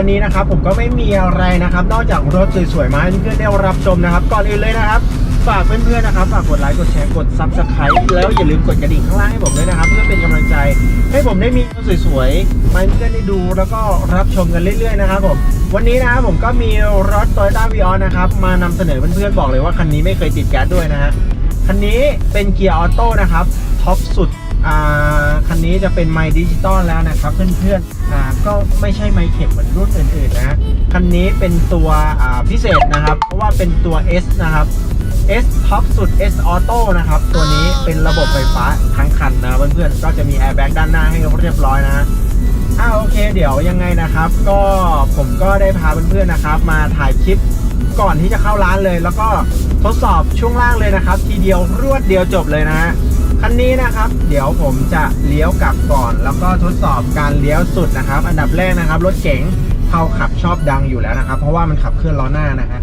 วันนี้นะครับผมก็ไม่มีอะไรนะครับ นอกจากรถสวยๆมาให้เพื่อนๆได้รับชมนะครับ ก่อนอื่นเลยนะครับ ฝากเพื่อนๆนะครับฝากกดไลค์กดแชร์กดซับสไครต์แล้วอย่าลืมกดกระดิ่งข้างล่างให้ผมด้วยนะครับ เพื่อเป็นกำลังใจ ให้ผมได้มีรถสวยๆมาให้เพื่อนๆได้ดูแล้วก็รับชมกันเรื่อยๆนะครับผมวันนี้นะครับผมก็มีรถ Toyota v ีออนะครับมานำเสนอเพื่อนๆบอกเลยว่าคันนี้ไม่เคยติดแก๊สด้วยนะฮะคันนี้เป็นเกียร์ออโต้นะครับท็อปสุด คันนี้จะเป็นไมค์ดิจิตอลแล้วนะครับ เพื่อนๆก็ไม่ใช่ไมค์เข็มเหมือนรุ่นอื่นๆนะคันนี้เป็นตัวพิเศษนะครับ เพราะว่าเป็นตัว S นะครับ S ท็อปสุด S Auto นะครับ ตัวนี้เป็นระบบไฟฟ้าทั้งคันนะเพื่อนๆก็จะมีแอร์แบ็กด้านหน้าให้เรียบร้อยนะอ่าโอเค เดี๋ยวยังไงนะครับ ก็ผมก็ได้พาเพื่อนๆนะครับ มาถ่ายคลิปก่อนที่จะเข้าร้านเลย แล้วก็ทดสอบช่วงล่างเลยนะครับ ทีเดียวรวดเดียวจบเลยนะ คันนี้นะครับ เดี๋ยวผมจะเลี้ยวกลับก่อน แล้วก็ทดสอบการเลี้ยวสุดนะครับ อันดับแรกนะครับ รถเก๋งเผาขับชอบดังอยู่แล้วนะครับ เพราะว่ามันขับเคลื่อนล้อหน้านะฮะ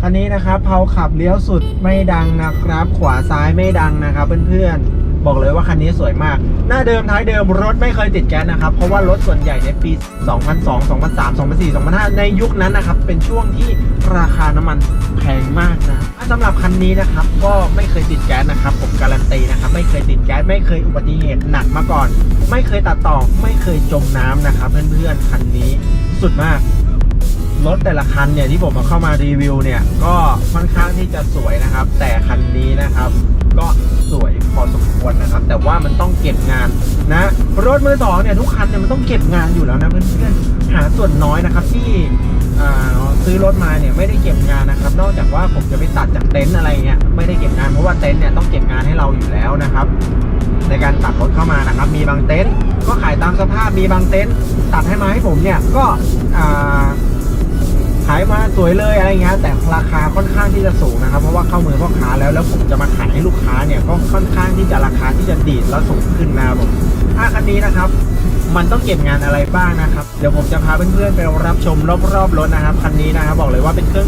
คันนี้นะครับเผาขับเลี้ยวสุดไม่ดังนะครับ ขวาซ้ายไม่ดังนะครับเพื่อนๆ บอกเลยว่าคันนี้สวยมาก หน้าเดิมท้ายเดิมรถไม่เคยติดแก๊สนะครับ เพราะว่ารถส่วนใหญ่ในปี 2002 2003 2004 2005 ในยุคนั้นนะครับ เป็นช่วงที่ราคาน้ำมันแพงมากนะสำหรับคันนี้นะครับ ก็ไม่เคยติดแก๊สนะครับ ผมการันตีนะครับ ไม่เคยติดแก๊สไม่เคยอุบัติเหตุหนักมาก่อน ไม่เคยตัดต่อไม่เคยจมน้ำนะครับ เพื่อนๆคันนี้สุดมาก รถแต่ละคันเนี่ยที่ผมมาเข้ามารีวิวเนี่ยก็ค่อนข้างที่จะสวยนะครับ แต่คันนี้นะครับ ก็สวยพอสมควรนะครับ แต่ว่ามันต้องเก็บงานนะรถมือสองเนี่ยทุกคันเนี่ยมันต้องเก็บงานอยู่แล้วนะเพื่อนๆหาส่วนน้อยนะครับที่ซื้อรถมาเนี่ยไม่ได้เก็บงานนะครับ นอกจากว่าผมจะไปตัดจากเต็นท์อะไรเงี้ยไม่ได้เก็บงานเพราะว่าเต็นท์เนี่ยต้องเก็บงานให้เราอยู่แล้วนะครับ ในการตัดรถเข้ามานะครับ มีบางเต็นท์ก็ขายตามสภาพมีบางเต็นท์ตัดให้มาให้ผมเนี่ยก็อ่า ขายมาสวยเลยอะไรเงี้ยแต่ราคาค่อนข้างที่จะสูงนะครับ เพราะว่าเข้ามือพ่อค้าแล้วแล้วผมจะมาขายให้ลูกค้าเนี่ยก็ค่อนข้างที่จะราคาที่จะดีดแล้วสูงขึ้นนะครับผมถ้าคันนี้นะครับ มันต้องเก็บงานอะไรบ้างนะครับ เดี๋ยวผมจะพาเพื่อนๆไปรับชมรอบๆรถนะครับคันนี้นะครับบอกเลยว่าเป็นเครื่อง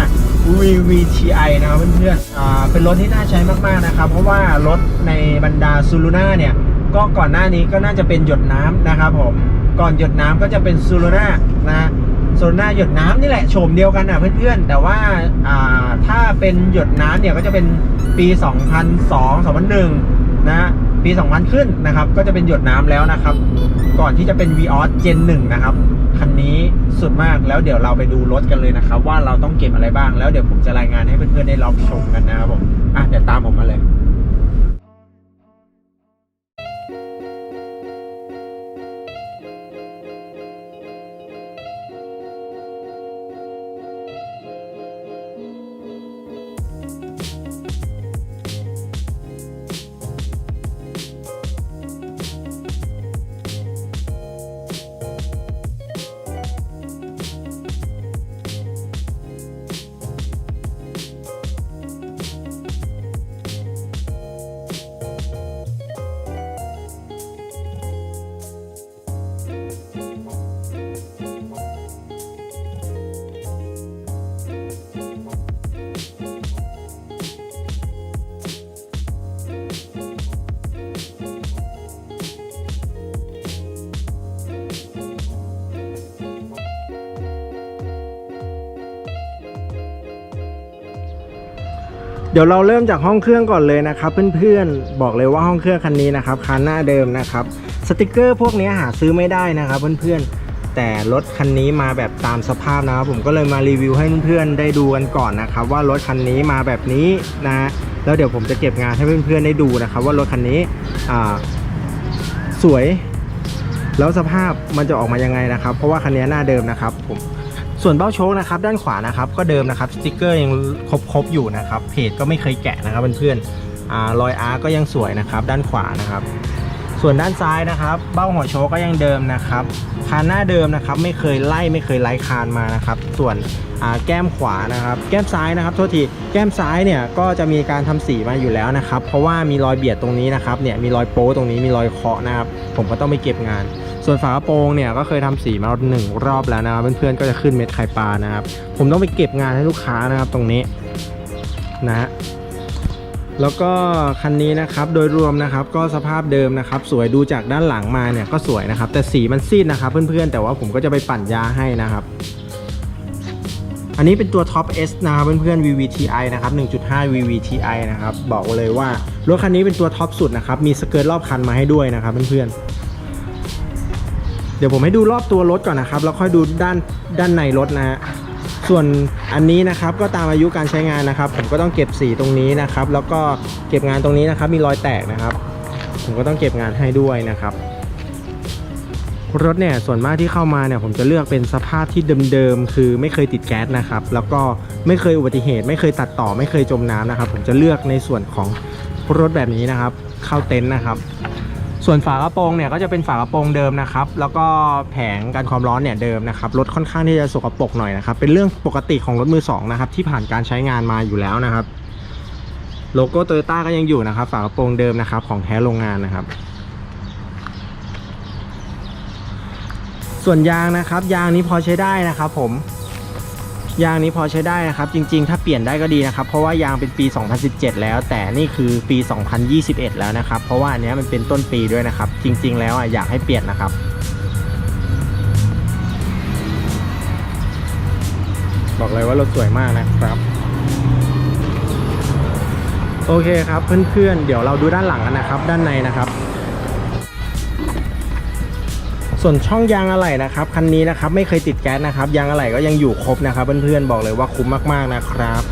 1.5 VVTi นะครับเพื่อนๆอ่าเป็นรถที่น่าใช้มากๆนะครับ เพราะว่ารถในบรรดาซูลูน่าเนี่ย ก็ก่อนหน้านี้ก็น่าจะเป็นหยดน้ำนะครับผม ก่อนหยดน้ำก็จะเป็นซูลูน่านะ โซนหน้าหยดน้ำนี่แหละโฉมเดียวกันอะเพื่อนๆ แต่ว่าอ่าถ้าเป็นหยดน้ำเนี่ยก็จะเป็นปี 2002 2001 นะปี 2000 ขึ้นนะครับ ก็จะเป็นหยดน้ำแล้วนะครับ ก่อนที่จะเป็น v ีออสเจน1นะครับ คันนี้สุดมากแล้วเดี๋ยวเราไปดูรถกันเลยนะครับ ว่าเราต้องเก็บอะไรบ้างแล้วเดี๋ยวผมจะรายงานให้เพื่อนๆได้รับชมกันนะครับผมอะเดี๋ยวตามผมมาเลย เดี๋ยวเราเริ่มจากห้องเครื่องก่อนเลยนะครับ เพื่อนๆบอกเลยว่าห้องเครื่องคันนี้นะครับคันหน้าเดิมนะครับสติกเกอร์พวกนี้หาซื้อไม่ได้นะครับเพื่อนๆแต่รถคันนี้มาแบบตามสภาพนะครับผมก็เลยมารีวิวให้เพื่อนๆได้ดูกันก่อนนะครับว่ารถคันนี้มาแบบนี้นะแล้วเดี๋ยวผมจะเก็บงานให้เพื่อนๆได้ดูนะครับ ว่ารถคันนี้สวย แล้วสภาพมันจะออกมายังไงนะครับ เพราะว่าคันนี้หน้าเดิมนะครับผม ส่วนเบ้าโชคนะครับด้านขวานะครับก็เดิมนะครับสติกเกอร์ยังครบๆอยู่นะครับเพจก็ไม่เคยแกะนะครับเพื่อนๆรอยอาร์ก็ยังสวยนะครับด้านขวานะครับ ส่วนด้านซ้ายนะครับ เบ้าหัวโชคก็ยังเดิมนะครับคานหน้าเดิมนะครับไม่เคยไล่ไม่เคยไล่คานมานะครับ ส่วนแก้มขวานะครับ แก้มซ้ายนะครับโทษทีแก้มซ้ายเนี่ยก็จะมีการทำสีมาอยู่แล้วนะครับ เพราะว่ามีรอยเบียดตรงนี้นะครับเนี่ยมีรอยโป๊ตรงนี้มีรอยเคาะนะครับผมก็ต้องไปเก็บงาน ส่วนฝากระโปรงเนี่ยก็เคยทำสีมาหนึ่งรอบแล้วนะครับเพื่อนๆก็จะขึ้นเม็ดไข่ปลานะครับ ผมต้องไปเก็บงานให้ลูกค้านะครับตรงนี้นะฮะแล้วก็คันนี้นะครับโดยรวมนะครับก็สภาพเดิมนะครับ สวยดูจากด้านหลังมาเนี่ยก็สวยนะครับ แต่สีมันซีดนะครับเพื่อนๆ แต่ว่าผมก็จะไปปั่นยาให้นะครับ อันนี้เป็นตัว Top S นะครับเพื่อนๆ VVTi นะครับ 1.5 VVTi นะครับ บอกเลยว่ารถคันนี้เป็นตัวท็อปสุดนะครับ มีสเกิร์ตรอบคันมาให้ด้วยนะครับเพื่อนๆ เดี๋ยวผมให้ดูรอบตัวรถก่อนนะครับ แล้วค่อยดูด้านด้านในรถนะฮะส่วนอันนี้นะครับก็ตามอายุการใช้งานนะครับ ผมก็ต้องเก็บสีตรงนี้นะครับ แล้วก็เก็บงานตรงนี้นะครับ มีรอยแตกนะครับ ผมก็ต้องเก็บงานให้ด้วยนะครับรถเนี่ยส่วนมากที่เข้ามาเนี่ยผมจะเลือกเป็นสภาพที่เดิมๆคือไม่เคยติดแก๊สนะครับ แล้วก็ไม่เคยอุบัติเหตุ ไม่เคยตัดต่อ ไม่เคยจมน้ำนะครับ ผมจะเลือกในส่วนของรถแบบนี้นะครับ เข้าเต็นท์นะครับ ส่วนฝากระโปรงเนี่ยก็จะเป็นฝากระโปรงเดิมนะครับ แล้วก็แผงกันความร้อนเนี่ยเดิมนะครับรถค่อนข้างที่จะสกปรกหน่อยนะครับเป็นเรื่องปกติของรถมือสองนะครับที่ผ่านการใช้งานมาอยู่แล้วนะครับ โลโก้โตโยต้าก็ยังอยู่นะครับ ฝากระโปรงเดิมนะครับ ของแท้โรงงานนะครับ ส่วนยางนะครับ ยางนี้พอใช้ได้นะครับ ผม ยางนี้พอใช้ได้นะครับ จริง ๆ ถ้าเปลี่ยนได้ก็ดีนะครับ เพราะว่ายางเป็นปี 2017 แล้ว แต่นี่คือปี 2021 แล้วนะครับ เพราะว่าอันนี้มันเป็นต้นปีด้วยนะครับ จริง ๆ แล้วอะอยากให้เปลี่ยนนะครับบอกเลยว่ารถสวยมากนะครับโอเคครับเพื่อนๆเดี๋ยวเราดูด้านหลังกันนะครับ ด้านในนะครับ ส่วนช่องยางอะไหล่นะครับคันนี้นะครับไม่เคยติดแก๊สนะครับยางอะไหล่ก็ยังอยู่ครบนะครับเพื่อนๆบอกเลยว่าคุ้มมากๆนะครับ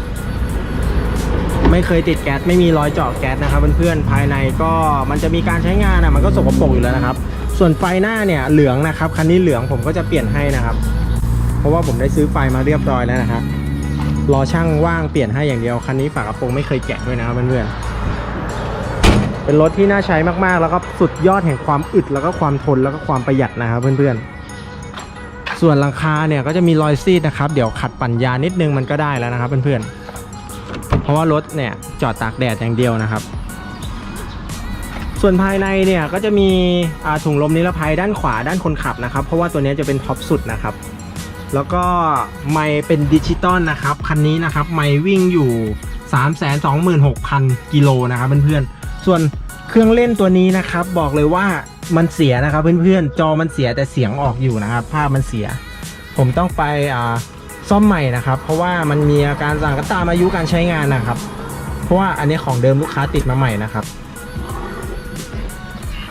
ไม่เคยติดแก๊สไม่มีรอยเจาะแก๊สนะครับเพื่อนๆภายในก็มันจะมีการใช้งานอะมันก็สกปรกอยู่แล้วนะครับ ส่วนไฟหน้าเนี่ยเหลืองนะครับคันนี้เหลืองผมก็จะเปลี่ยนให้นะครับ เพราะว่าผมได้ซื้อไฟมาเรียบร้อยแล้วนะครับรอช่างว่างเปลี่ยนให้อย่างเดียวคันนี้ฝากระโปรงไม่เคยแกะด้วยนะครับเพื่อนๆ เป็นรถที่น่าใช้มากๆ แล้วก็สุดยอดแห่งความอึดแล้วก็ความทนแล้วก็ความประหยัดนะครับเพื่อนๆ ส่วนหลังคาเนี่ยก็จะมีรอยซีดนะครับ เดี๋ยวขัดปั่นยานิดนึงมันก็ได้แล้วนะครับเพื่อนๆ เพราะว่ารถเนี่ยจอดตากแดดอย่างเดียวนะครับ ส่วนภายในเนี่ยก็จะมีถุงลมนิรภัยด้านขวาด้านคนขับนะครับ เพราะว่าตัวนี้จะเป็นท็อปสุดนะครับแล้วก็ไม่เป็นดิจิตอลนะครับ คันนี้นะครับ ไม่วิ่งอยู่ 326,000 กิโลนะครับเพื่อนๆ ส่วนเครื่องเล่นตัวนี้นะครับบอกเลยว่ามันเสียนะครับเพื่อนๆจอมันเสียแต่เสียงออกอยู่นะครับ ภาพมันเสีย ผมต้องไปซ่อมใหม่นะครับ เพราะว่ามันมีอาการสั่งก็ตามอายุการใช้งานนะครับ เพราะว่าอันนี้ของเดิมลูกค้าติดมาใหม่นะครับ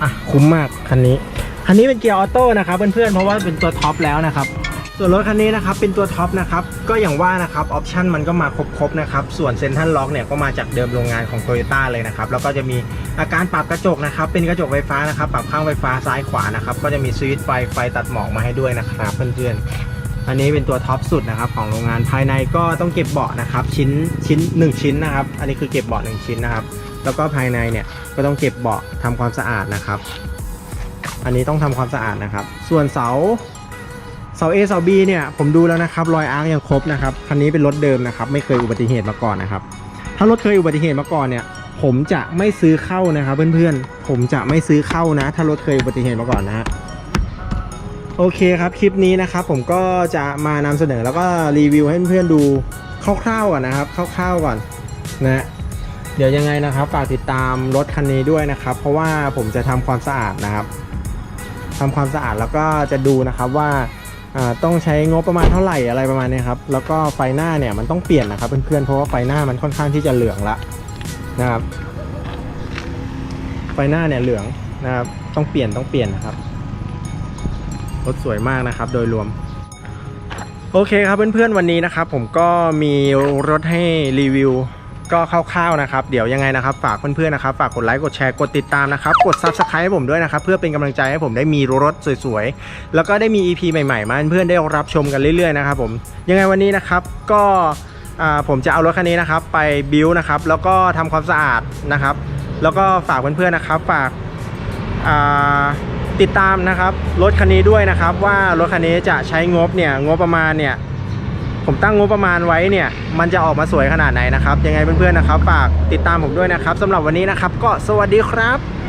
อะคุ้มมากคันนี้คันนี้เป็นเกียร์ออโต้นะครับเพื่อนๆเพราะว่าเป็นตัวท็อปแล้วนะครับ ส่วนรถคันนี้นะครับเป็นตัวท็อปนะครับก็อย่างว่านะครับออปชันมันก็มาครบๆนะครับส่วนเซนทันล็อกเนี่ยก็มาจากเดิมโรงงานของ t o y ยต้เลยนะครับแล้วก็จะมีอาการปรับกระจกนะครับเป็นกระจกไฟฟ้านะครับปรับข้างไฟฟ้าซ้ายขวานะครับก็จะมีสวิตช์ไฟไฟตัดหมอกมาให้ด้วยนะครับเพื่อนๆอันนี้เป็นตัวท็อปสุดนะครับของโรงงานภายในก็ต้องเก็บเบาะนะครับชิ้นชิ้น 1 ชิ้นนะครับอันนี้คือเก็บเบาะ1ชิ้นนะครับแล้วก็ภายในเนี่ยก็ต้องเก็บเบาะทำความสะอาดนะครับ อันนี้ต้องทำความสะอาดนะครับ ส่วนเสา สา A เสา B เนี่ยผมดูแล้วนะครับรอยอาร์ยังครบนะครับคันนี้เป็นรถเดิมนะครับไม่เคยอุบัติเหตุมาก่อนนะครับถ้ารถเคยอุบัติเหตุมาก่อนเนี่ยผมจะไม่ซื้อเข้านะครับเพื่อนๆ ผมจะไม่ซื้อเข้านะ ถ้ารถเคยอุบัติเหตุมาก่อนนะโอเคครับคลิปนี้นะครับผมก็จะมานำเสนอแล้วก็รีวิวให้เพื่อนๆดูคร่าวๆก่อนนะครับคร่าวๆก่อนนะเดี๋ยวยังไงนะครับฝากติดตามรถคันนี้ด้วยนะครับ เพราะว่าผมจะทำความสะอาดนะครับทำความสะอาดแล้วก็จะดูนะครับว่า ต้องใช้งบประมาณเท่าไหร่อะไรประมาณนี้ครับ แล้วก็ไฟหน้าเนี่ยมันต้องเปลี่ยนนะครับเพื่อนๆเพราะว่าไฟหน้ามันค่อนข้างที่จะเหลืองละนะครับ ไฟหน้าเนี่ยเหลืองนะครับ ต้องเปลี่ยนต้องเปลี่ยนนะครับรถสวยมากนะครับ โดยรวม โอเคครับเพื่อนๆวันนี้นะครับ ผมก็มีรถให้รีวิว ก็คร่าวๆนะครับเดี๋ยวยังไงนะครับฝากเพื่อนๆนะครับฝากกดไลค์กดแชร์กดติดตามนะครับกด Subscribe ให้ผมด้วยนะครับเพื่อเป็นกำลังใจให้ผมได้มีรถสวยๆ แล้วก็ได้มี EP ใหม่ๆมาเพื่อนๆได้รับชมกันเรื่อยๆนะครับผมยังไงวันนี้นะครับก็ผมจะเอารถคันนี้นะครับไปบิวนะครับแล้วก็ทำความสะอาดนะครับ แล้วก็ฝากเพื่อนๆนะครับฝากติดตามนะครับรถคันนี้ด้วยนะครับว่ารถคันนี้จะใช้งบเนี่ยงบประมาณเนี่ย ผมตั้งงบประมาณไว้เนี่ย มันจะออกมาสวยขนาดไหนนะครับ ยังไงเพื่อนๆนะครับ ฝากติดตามผมด้วยนะครับสำหรับวันนี้นะครับ ก็สวัสดีครับ